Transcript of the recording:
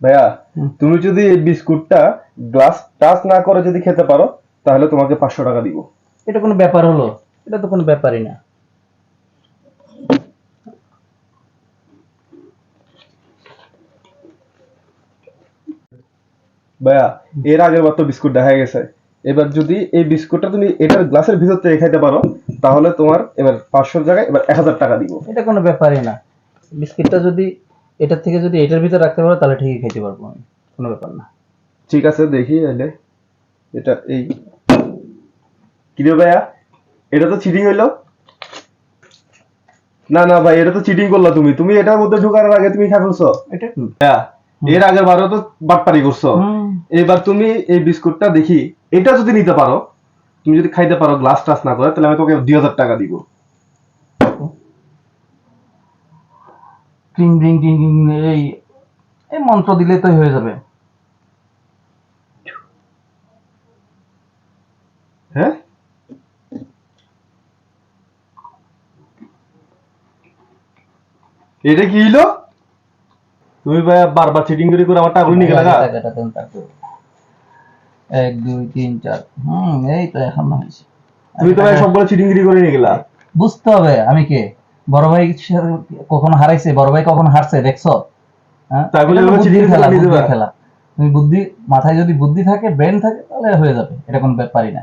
ভাইয়া তুমি যদি এই বিস্কুটটা গ্লাস টাচ না করে যদি খেতে পারো তাহলে তোমাকে পাঁচশো টাকা দিব। এটা কোনো ব্যাপার হলো? এটা তো কোনো ব্যাপারই না। ভাইয়া এর আগের বার তো বিস্কুট দেখা গেছে। এবার যদি এই বিস্কুটটা তুমি এটার গ্লাসের ভিতর থেকে খাইতে পারো তাহলে তোমার এবার পাঁচশোর জায়গায় এবার এক হাজার টাকা দিব। এটা কোনো ব্যাপারই না। বিস্কুটটা যদি এটার থেকে যদি এটার ভিতরে রাখতে পারো তাহলে ঠিকই খেতে পারব আমি। কোনো ব্যাপার না। ঠিক আছে দেখি তাহলে এটা এই। কিরে ভাইয়া? এটা তো চিটিং হইল? না না ভাই এটা তো চিটিং করলা তুমি। তুমি এটার মধ্যে ঢোকার আগে তুমি খাই ফেলছো। এটা? ভাইয়া এর আগের বারও তো বাটপারি করছ। এবার তুমি এই বিস্কুটটা দেখি। এটা যদি নিতে পারো তুমি যদি খাইতে পারো গ্লাস টাস না করে তাহলে আমি তোকে দুই হাজার টাকা দিব। ক্রিং ক্রিং ক্রিং ক্রিং এই এই মন্ত্র দিলে তো হয়ে যাবে। হ্যাঁ? এটা কি হইল? তুমি ভাই বারবার চিটিং করে করে আমার টাকা নিয়ে গেলা তাকে। এক দুই তিন চার। হুম এই তো এখন হয়েছে। তুমি তো ভাই সবগুলো চিটিং করে নিয়ে গেলা। বুঝতে হবে আমি কে। বড় ভাই কখন হারাইছে বড় ভাই কখন হারছে দেখছ? হ্যাঁ? খেলা, তুমি বুদ্ধি মাথায় যদি বুদ্ধি থাকে ব্রেন থাকে তাহলে হয়ে যাবে। এটা কোনো ব্যাপারই না।